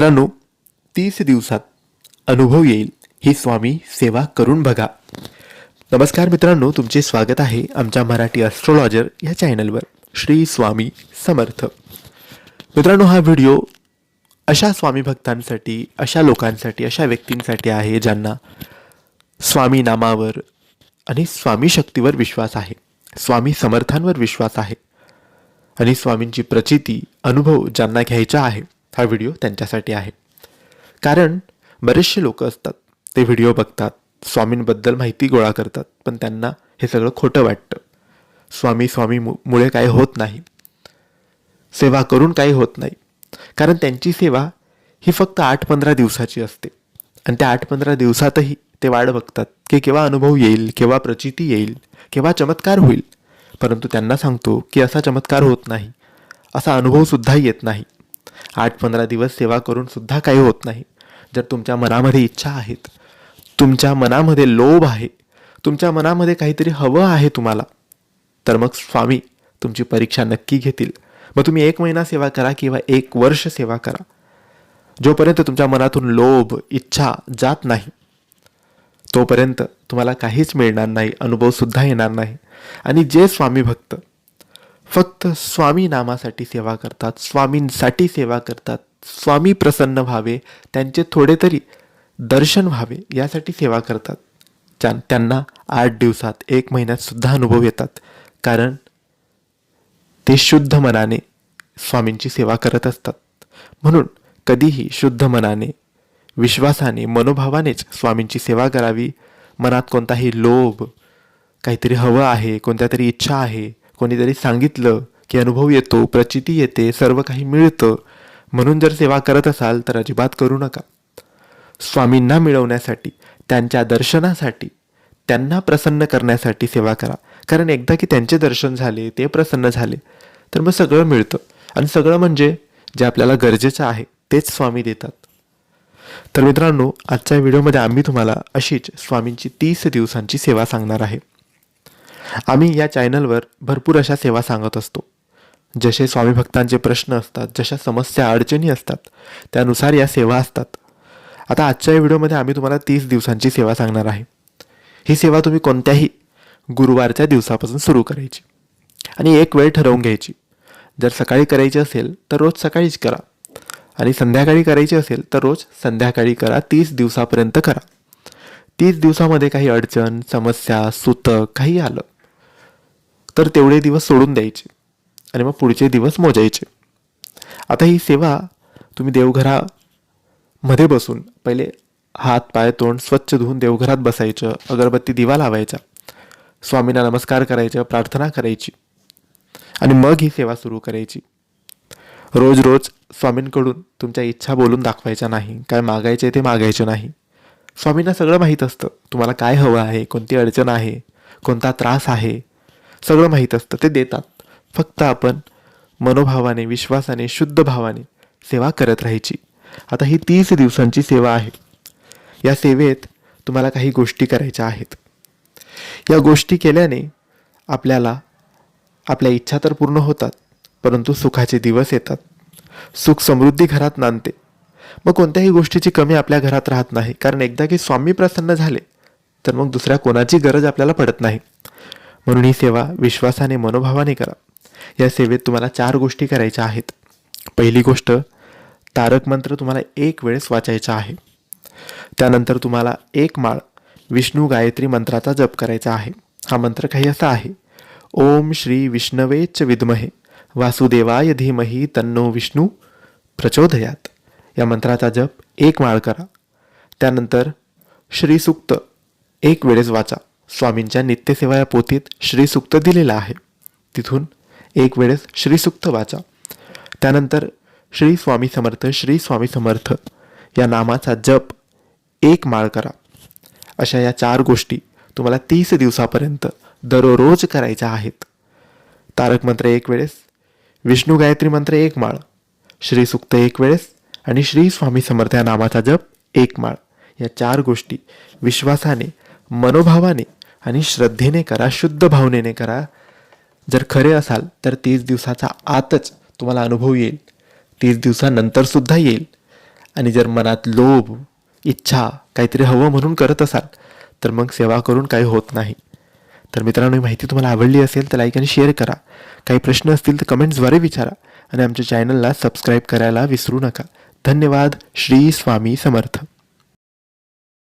मित्रांनो तीस दिवसात अनुभव येईल. ही स्वामी सेवा करून बघा. नमस्कार मित्रांनो तुमचे स्वागत आहे आमच्या मराठी ॲस्ट्रॉलॉजर या चॅनलवर श्री स्वामी समर्थ. मित्रांनो हा व्हिडिओ अशा स्वामी भक्तांसाठी अशा लोकांसाठी अशा व्यक्तींसाठी आहे ज्यांना स्वामी नामावर आणि स्वामी शक्तीवर विश्वास आहे. स्वामी समर्थांवर विश्वास आहे. आणि स्वामींची प्रचिती अनुभव ज्यांना घ्यायचा आहे हा व्हिडिओ त्यांच्यासाठी आहे. कारण बरेचसे लोक असतात ते व्हिडिओ बघतात स्वामींबद्दल माहिती गोळा करतात पण त्यांना हे सगळं खोटं वाटतं. स्वामी स्वामी मुळे काय होत नाही. सेवा करून काही होत नाही. कारण त्यांची सेवा ही फक्त आठ पंधरा दिवसाची असते. आणि त्या आठ पंधरा दिवसातही ते वाढ बघतात की केव्हा अनुभव येईल केव्हा प्रचिती येईल केव्हा चमत्कार होईल. परंतु त्यांना सांगतो की असा चमत्कार होत नाही. असा अनुभवसुद्धा येत नाही. आठ पंधरा दिवस सेवा करून सुद्धा काही होत नाही. जर तुमच्या मनामध्ये इच्छा आहेत तुमच्या मनामध्ये लोभ आहे तुमच्या मनामध्ये काहीतरी हवं आहे तुम्हाला तर मग स्वामी तुमची परीक्षा नक्की घेतील. मग तुम्ही एक महिना सेवा करा किंवा एक वर्ष सेवा करा. जोपर्यंत तुमच्या मनातून लोभ इच्छा जात नाही तोपर्यंत तुम्हाला काहीच मिळणार नाही अनुभवसुद्धा येणार नाही. आणि जे स्वामी भक्त फक्त स्वामी नामासाठी सेवा करतात स्वामींसाठी सेवा करतात स्वामी प्रसन्न व्हावे त्यांचे थोडे तरी दर्शन व्हावे यासाठी सेवा करतात. ज्या त्यांना आठ दिवसात एक महिन्यात सुद्धा अनुभव येतात. कारण ते शुद्ध मनाने स्वामींची सेवा करत असतात. म्हणून कधीही शुद्ध मनाने विश्वासाने मनोभावानेच स्वामींची सेवा करावी. मनात कोणताही लोभ काहीतरी हवं आहे कोणत्या तरी इच्छा आहे कोणीतरी सांगितलं की अनुभव येतो प्रचिती येते सर्व काही मिळतं. म्हणून जर सेवा करत असाल तर अजिबात करू नका. स्वामींना मिळवण्यासाठी त्यांच्या दर्शनासाठी त्यांना प्रसन्न करण्यासाठी सेवा करा. कारण एकदा की त्यांचे दर्शन झाले ते प्रसन्न झाले तर मग सगळं मिळतं. आणि सगळं म्हणजे जे आपल्याला गरजेचं आहे तेच स्वामी देतात. तर मित्रांनो आजच्या व्हिडिओमध्ये आम्ही तुम्हाला अशीच स्वामींची तीस दिवसांची सेवा सांगणार आहे. आम्ही या चॅनलवर भरपूर अशा सेवा सांगत असतो. जसे स्वामी भक्तांचे प्रश्न असतात जशा समस्या अडचणी असतात त्यानुसार या सेवा असतात. आता आजच्या या व्हिडिओमध्ये आम्ही तुम्हाला तीस दिवसांची सेवा सांगणार आहे. ही सेवा तुम्ही कोणत्याही गुरुवारच्या दिवसापासून सुरू करायची आणि एक वेळ ठरवून घ्यायची. जर सकाळी करायची असेल तर रोज सकाळीच करा. आणि संध्याकाळी करायची असेल तर रोज संध्याकाळी करा तीस दिवसापर्यंत करा. तीस दिवसामध्ये काही अडचण समस्या सुतक काही आलं तर तेवढे दिवस सोडून द्यायचे. आणि मग पुढचे दिवस मोजायचे. आता ही सेवा तुम्ही देवघरामध्ये बसून पहिले हात पाय तोंड स्वच्छ धुवून देवघरात बसायचं अगरबत्ती दिवा लावायचा स्वामींना नमस्कार करायचं प्रार्थना करायची. आणि मग ही सेवा सुरू करायची. रोज रोज स्वामींकडून तुमच्या इच्छा बोलून दाखवायच्या नाही काय मागायचे ते मागायचे नाही. स्वामींना सगळं माहीत असतं तुम्हाला काय हवं आहे कोणती अडचण आहे कोणता त्रास आहे सगळं माहीत असतं. ते देतात. फक्त आपण मनोभावाने विश्वासाने शुद्ध भावाने सेवा करत राहायची. आता ही तीस दिवसांची सेवा आहे. या सेवेत तुम्हाला काही गोष्टी करायच्या आहेत. या गोष्टी केल्याने आपल्याला आपल्या इच्छा तर पूर्ण होतात परंतु सुखाचे दिवस येतात. सुख समृद्धी घरात नांदते. मग कोणत्याही गोष्टीची कमी आपल्या घरात राहत नाही. कारण एकदा की स्वामी प्रसन्न झाले तर मग दुसऱ्या कोणाची गरज आपल्याला पडत नाही. म्हणून ही सेवा विश्वासाने मनोभावाने करा. या सेवेत तुम्हाला चार गोष्टी करायच्या आहेत. पहिली गोष्ट तारक मंत्र तुम्हाला एक वेळेस वाचायचा आहे. त्यानंतर तुम्हाला एक माळ विष्णू गायत्री मंत्राचा जप करायचा आहे. हा मंत्र काही असा आहे. ओम श्री विष्णवेच विद्महे. वासुदेवाय धीमही तन्नो विष्णू. प्रचोदयात. या मंत्राचा जप एक माळ करा. त्यानंतर श्रीसुक्त एक वेळेस वाचा. स्वामींच्या नित्यसेवा या पोथीत श्रीसुक्त दिलेलं आहे. तिथून एक वेळेस श्रीसुक्त वाचा. त्यानंतर श्री स्वामी समर्थ श्री स्वामी समर्थ या नामाचा जप एक माळ करा. अशा या चार गोष्टी तुम्हाला तीस दिवसापर्यंत दररोज करायच्या आहेत. तारक मंत्र एक वेळेस विष्णू गायत्री मंत्र एक माळ श्रीसुक्त एक वेळेस आणि श्री स्वामी समर्थ या नामाचा जप एक माळ. या चार गोष्टी विश्वासाने मनोभावाने आणि श्रद्धेने करा शुद्ध भावनेने करा. जर खरे असाल तर तीस दिवसाचा आतच तुम्हाला अनुभव येईल. तीस दिवसानंतरसुद्धा येईल. आणि जर मनात लोभ इच्छा काहीतरी हवं म्हणून करत असाल तर मग सेवा करून काही होत नाही. तर मित्रांनो ही माहिती तुम्हाला आवडली असेल तर लाईक आणि शेअर करा. काही प्रश्न असतील तर कमेंट्सद्वारे विचारा. आणि आमच्या चॅनलला सबस्क्राईब करायला विसरू नका. धन्यवाद. श्री स्वामी समर्थ.